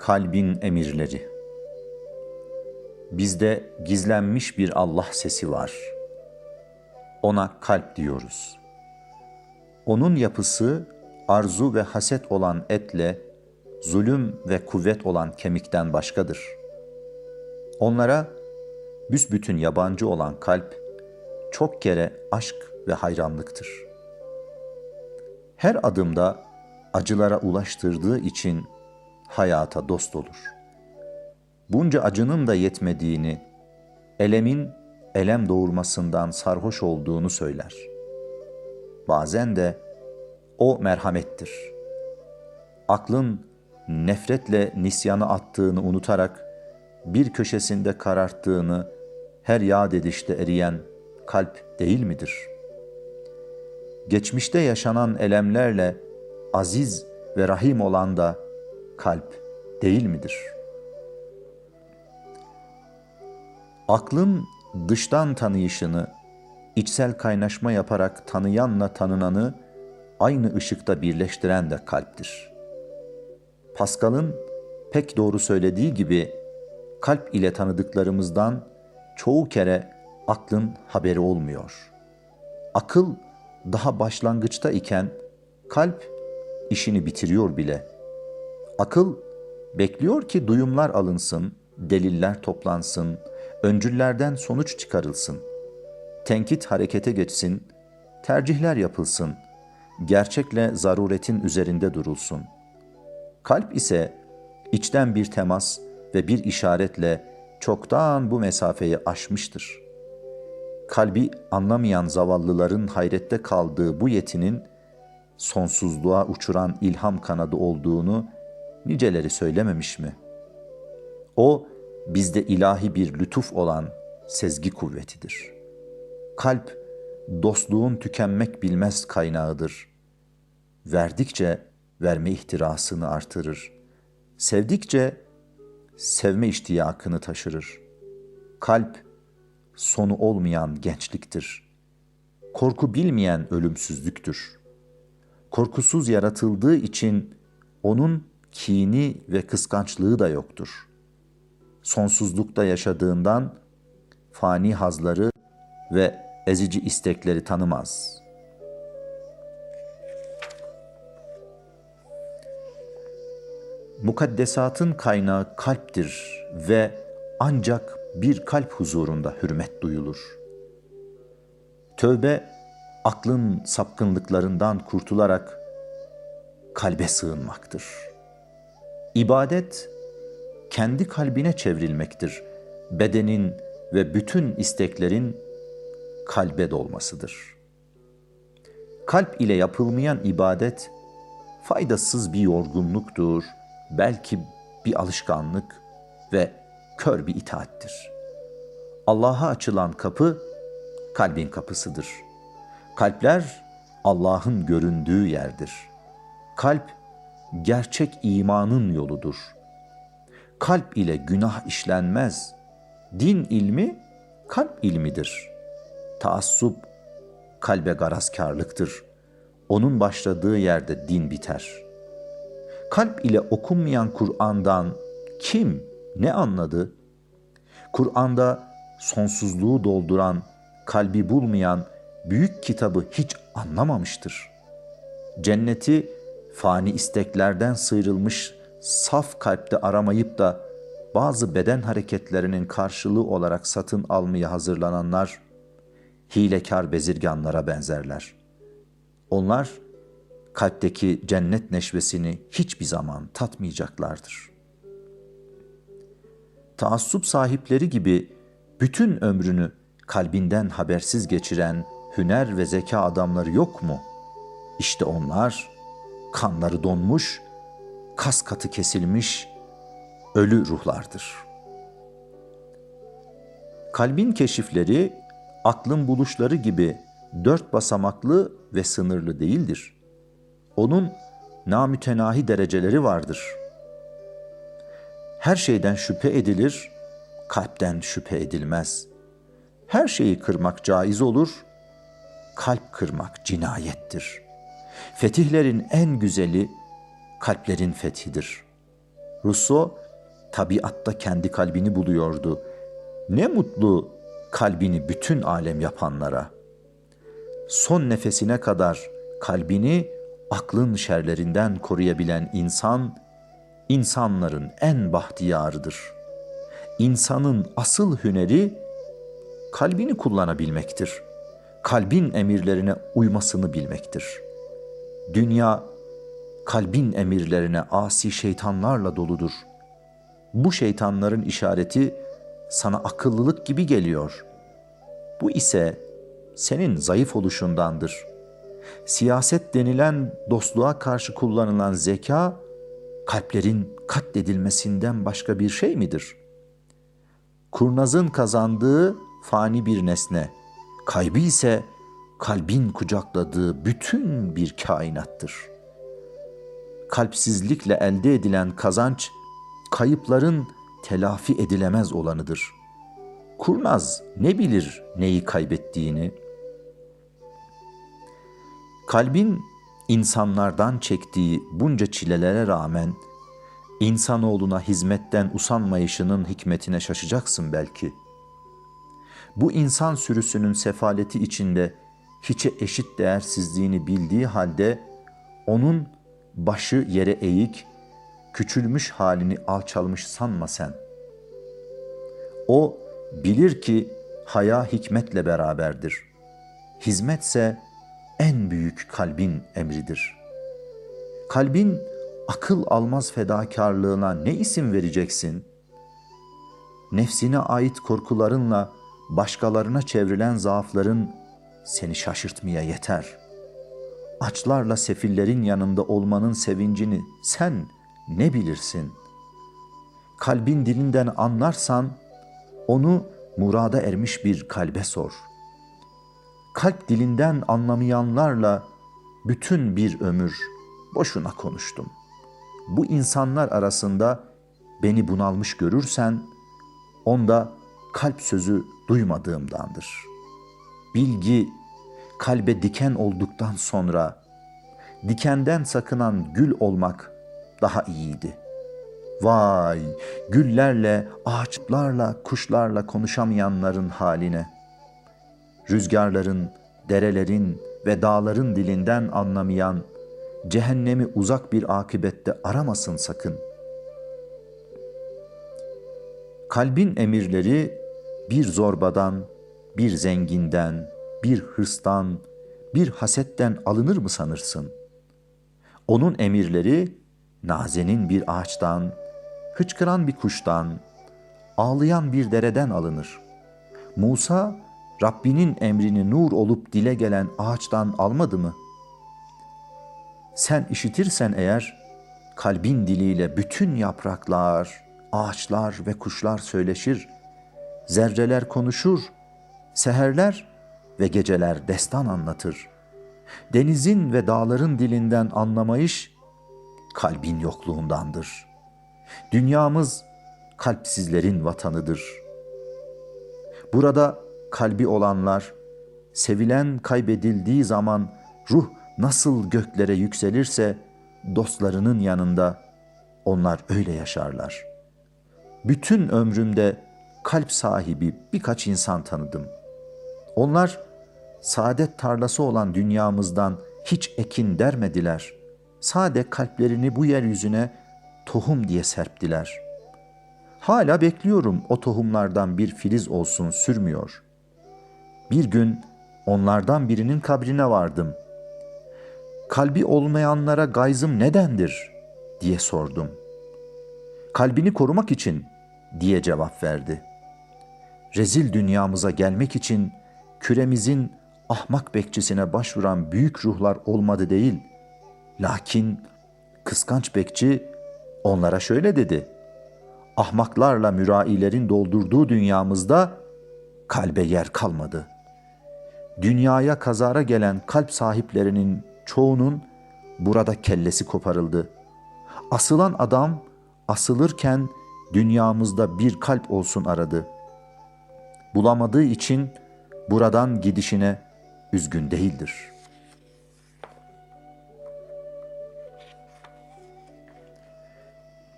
Kalbin emirleri Bizde gizlenmiş bir Allah sesi var. Ona kalp diyoruz. Onun yapısı arzu ve haset olan etle, zulüm ve kuvvet olan kemikten başkadır. Onlara büsbütün yabancı olan kalp, çok kere aşk ve hayranlıktır. Her adımda acılara ulaştırdığı için hayata dost olur. Bunca acının da yetmediğini, elemin elem doğurmasından sarhoş olduğunu söyler. Bazen de o merhamettir. Aklın nefretle nisyanı attığını unutarak bir köşesinde kararttığını her yad edişte eriyen kalp değil midir? Geçmişte yaşanan elemlerle aziz ve rahim olan da kalp değil midir? Aklın dıştan tanıyışını, içsel kaynaşma yaparak tanıyanla tanınanı aynı ışıkta birleştiren de kalptir. Pascal'ın pek doğru söylediği gibi kalp ile tanıdıklarımızdan çoğu kere aklın haberi olmuyor. Akıl daha başlangıçta iken kalp işini bitiriyor bile. Akıl bekliyor ki duyumlar alınsın, deliller toplansın, öncüllerden sonuç çıkarılsın. Tenkit harekete geçsin, tercihler yapılsın, gerçekle zaruretin üzerinde durulsun. Kalp ise içten bir temas ve bir işaretle çoktan bu mesafeyi aşmıştır. Kalbi anlamayan zavallıların hayrette kaldığı bu yetinin sonsuzluğa uçuran ilham kanadı olduğunu niceleri söylememiş mi? O bizde ilahi bir lütuf olan sezgi kuvvetidir. Kalp dostluğun tükenmek bilmez kaynağıdır. Verdikçe verme ihtirasını artırır. Sevdikçe sevme iştiyakını taşırır. Kalp sonu olmayan gençliktir. Korku bilmeyen ölümsüzlüktür. Korkusuz yaratıldığı için onun kini ve kıskançlığı da yoktur. Sonsuzlukta yaşadığından fani hazları ve ezici istekleri tanımaz. Mukaddesatın kaynağı kalptir ve ancak bir kalp huzurunda hürmet duyulur. Tövbe, aklın sapkınlıklarından kurtularak kalbe sığınmaktır. İbadet, kendi kalbine çevrilmektir. Bedenin ve bütün isteklerin kalbe dolmasıdır. Kalp ile yapılmayan ibadet, faydasız bir yorgunluktur, belki bir alışkanlık ve kör bir itaattir. Allah'a açılan kapı kalbin kapısıdır. Kalpler Allah'ın göründüğü yerdir. Kalp gerçek imanın yoludur. Kalp ile günah işlenmez. Din ilmi kalp ilmidir. Taassup kalbe garazkarlıktır. Onun başladığı yerde din biter.'' kalp ile okunmayan Kur'an'dan kim ne anladı? Kur'an'da sonsuzluğu dolduran, kalbi bulmayan büyük kitabı hiç anlamamıştır. Cenneti fani isteklerden sıyrılmış saf kalpte aramayıp da bazı beden hareketlerinin karşılığı olarak satın almaya hazırlananlar hilekar bezirganlara benzerler. Onlar kalpteki cennet neşvesini hiçbir zaman tatmayacaklardır. Taassup sahipleri gibi bütün ömrünü kalbinden habersiz geçiren hüner ve zeka adamları yok mu? İşte onlar kanları donmuş, kas katı kesilmiş ölü ruhlardır. Kalbin keşifleri aklın buluşları gibi dört basamaklı ve sınırlı değildir.'' Onun namütenahi dereceleri vardır. Her şeyden şüphe edilir, kalpten şüphe edilmez. Her şeyi kırmak caiz olur, kalp kırmak cinayettir. Fetihlerin en güzeli kalplerin fethidir. Rousseau tabiatta kendi kalbini buluyordu. Ne mutlu kalbini bütün alem yapanlara. Son nefesine kadar kalbini aklın şerlerinden koruyabilen insan, insanların en bahtiyarıdır. İnsanın asıl hüneri kalbini kullanabilmektir. Kalbin emirlerine uymasını bilmektir. Dünya kalbin emirlerine asi şeytanlarla doludur. Bu şeytanların işareti sana akıllılık gibi geliyor. Bu ise senin zayıf oluşundandır. Siyaset denilen dostluğa karşı kullanılan zeka, kalplerin katledilmesinden başka bir şey midir? Kurnazın kazandığı fani bir nesne, kaybı ise kalbin kucakladığı bütün bir kainattır. Kalpsizlikle elde edilen kazanç, kayıpların telafi edilemez olanıdır. Kurnaz ne bilir neyi kaybettiğini? Kalbin insanlardan çektiği bunca çilelere rağmen insanoğluna hizmetten usanmayışının hikmetine şaşacaksın belki. Bu insan sürüsünün sefaleti içinde hiçe eşit değersizliğini bildiği halde onun başı yere eğik, küçülmüş halini alçalmış sanma sen. O bilir ki haya hikmetle beraberdir. Hizmetse en büyük kalbin emridir. Kalbin akıl almaz fedakarlığına ne isim vereceksin? Nefsine ait korkularınla başkalarına çevrilen zaafların seni şaşırtmaya yeter. Açlarla sefillerin yanında olmanın sevincini sen ne bilirsin? Kalbin dilinden anlarsan onu murada ermiş bir kalbe sor. Kalp dilinden anlamayanlarla bütün bir ömür boşuna konuştum. Bu insanlar arasında beni bunalmış görürsen onda kalp sözü duymadığımdandır. Bilgi kalbe diken olduktan sonra dikenden sakınan gül olmak daha iyiydi. Vay güllerle, ağaçlarla, kuşlarla konuşamayanların haline. Rüzgarların, derelerin ve dağların dilinden anlamayan, cehennemi uzak bir akibette aramasın sakın. Kalbin emirleri bir zorbadan, bir zenginden, bir hırstan, bir hasetten alınır mı sanırsın? Onun emirleri nazenin bir ağaçtan, hıçkıran bir kuştan, ağlayan bir dereden alınır. Musa, Rabbinin emrini nur olup dile gelen ağaçtan almadı mı? Sen işitirsen eğer, kalbin diliyle bütün yapraklar, ağaçlar ve kuşlar söyleşir, zerreler konuşur, seherler ve geceler destan anlatır. Denizin ve dağların dilinden anlamayış, kalbin yokluğundandır. Dünyamız kalpsizlerin vatanıdır. Burada kalbi olanlar, sevilen kaybedildiği zaman ruh nasıl göklere yükselirse, dostlarının yanında onlar öyle yaşarlar. Bütün ömrümde kalp sahibi birkaç insan tanıdım. Onlar saadet tarlası olan dünyamızdan hiç ekin dermediler. Sade kalplerini bu yeryüzüne tohum diye serptiler. Hala bekliyorum o tohumlardan bir filiz olsun sürmüyor. Bir gün onlardan birinin kabrine vardım. Kalbi olmayanlara gayzım nedendir diye sordum. Kalbini korumak için diye cevap verdi. Rezil dünyamıza gelmek için küremizin ahmak bekçisine başvuran büyük ruhlar olmadı değil. Lakin kıskanç bekçi onlara şöyle dedi. Ahmaklarla mürailerin doldurduğu dünyamızda kalbe yer kalmadı. Dünyaya kazara gelen kalp sahiplerinin çoğunun burada kellesi koparıldı. Asılan adam asılırken dünyamızda bir kalp olsun aradı. Bulamadığı için buradan gidişine üzgün değildir.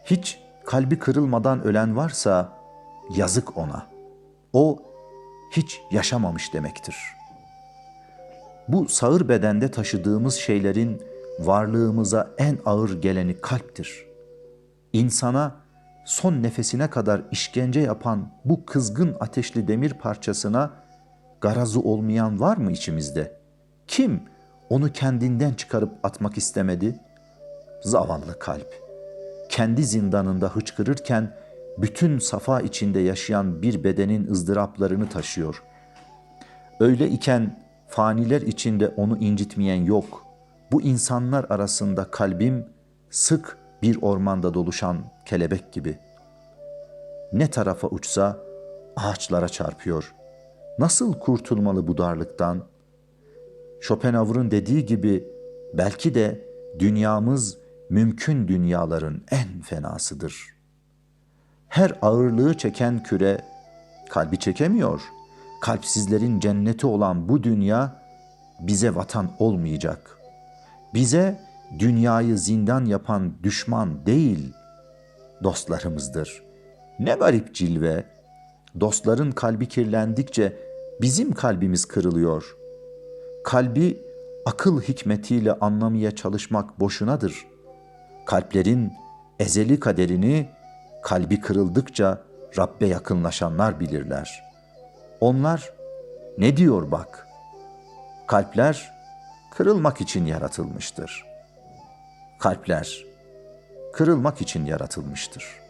Hiç kalbi kırılmadan ölen varsa yazık ona. O hiç yaşamamış demektir. Bu sağır bedende taşıdığımız şeylerin varlığımıza en ağır geleni kalptir. İnsana son nefesine kadar işkence yapan bu kızgın ateşli demir parçasına garazı olmayan var mı içimizde? Kim onu kendinden çıkarıp atmak istemedi? Zavallı kalp. Kendi zindanında hıçkırırken bütün safa içinde yaşayan bir bedenin ızdıraplarını taşıyor. Öyle iken faniler içinde onu incitmeyen yok. Bu insanlar arasında kalbim sık bir ormanda doluşan kelebek gibi. Ne tarafa uçsa ağaçlara çarpıyor. Nasıl kurtulmalı bu darlıktan? Schopenhauer'ın dediği gibi belki de dünyamız mümkün dünyaların en fenasıdır. Her ağırlığı çeken küre kalbi çekemiyor. Kalpsizlerin cenneti olan bu dünya bize vatan olmayacak. Bize dünyayı zindan yapan düşman değil, dostlarımızdır. Ne garip cilve. Dostların kalbi kirlendikçe bizim kalbimiz kırılıyor. Kalbi akıl hikmetiyle anlamaya çalışmak boşunadır. Kalplerin ezeli kaderini kalbi kırıldıkça Rabbe yakınlaşanlar bilirler. Onlar ne diyor bak? Kalpler kırılmak için yaratılmıştır. Kalpler kırılmak için yaratılmıştır.''